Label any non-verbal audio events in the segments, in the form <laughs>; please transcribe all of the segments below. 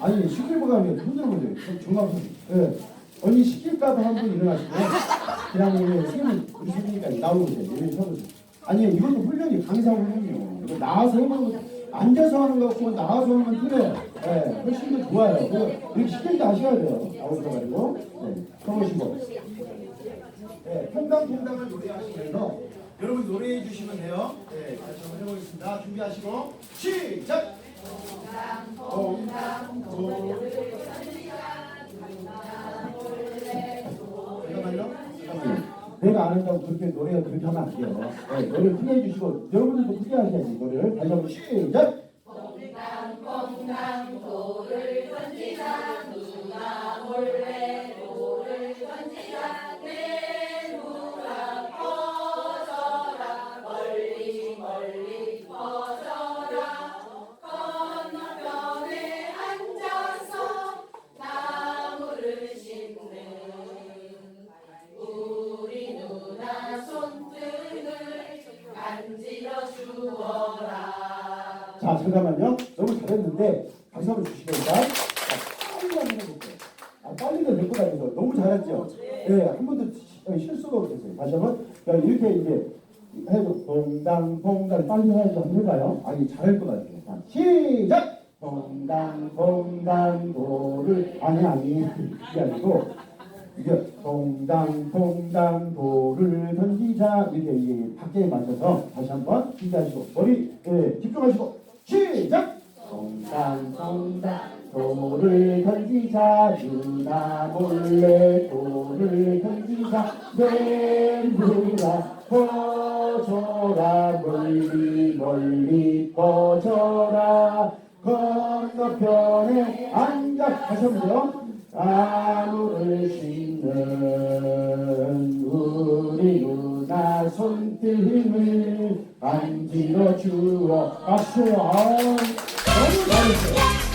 아니 아니라 흔들어 보세요. 중앙 예. 언니 시킬까봐 한분 일어나시고 그냥 오늘 우리 선생님까 나오세요. 여기 서보세요. 아니 이것도 훈련이 강사 훈련이요. 이거 나와서 해보는 거 앉아서 하는 거 같고 나와서 하면 그래. 예, 훨씬 더 좋아요. 그거 이렇게 시킬 때 하셔야 돼요. 나오셔가지고 네, 서보시고. 네, 퐁당퐁당을 노래하시면서 여러분 노래해 주시면 돼요. 네, 같이 한번 해보겠습니다. 준비하시고 시작. 내가 안 한다고 그렇게 노래가 그렇게 하면 안 돼요. 네, 노래를 크게 해주시고 여러분들도 크게 하셔야지 노래를 다시 한번 시작. 자 잠깐만요. 너무 잘했는데 박수 한번 주시겠다. 빨리 한번 해볼게요. 아, 빨리도 될것 같아서 너무 잘했죠. 네, 한 번도 시- 실수가 없었어요. 다시 한번 자, 이렇게 이제 해도 봉당 봉당 빨리 해야지 한번 해봐요. 아니 잘할 것 같아요. 자, 시작. 봉당 봉당 도를 아니 아니 <laughs> 그게 아니고 이게 봉당봉당 돌을 던지자 이렇게 이게 박자에 맞춰서 다시 한번 준비하시고 머리 예, 집중하시고 시작! 봉당봉당 돌을 던지자 누나 몰래 돌을 던지자 내 누나 퍼져라 멀리 멀리 퍼져라. 건너편에 앉아 하셨고요 나무를 심는 우리 누나 손등을 만질어 주어 박수. 아 너무 잘했어요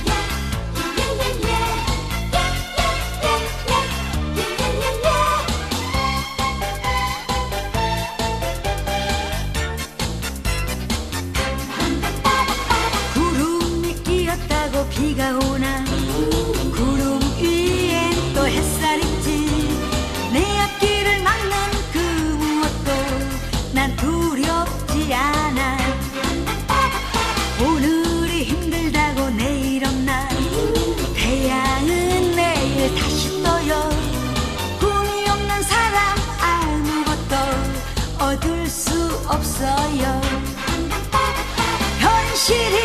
없어요. 현실이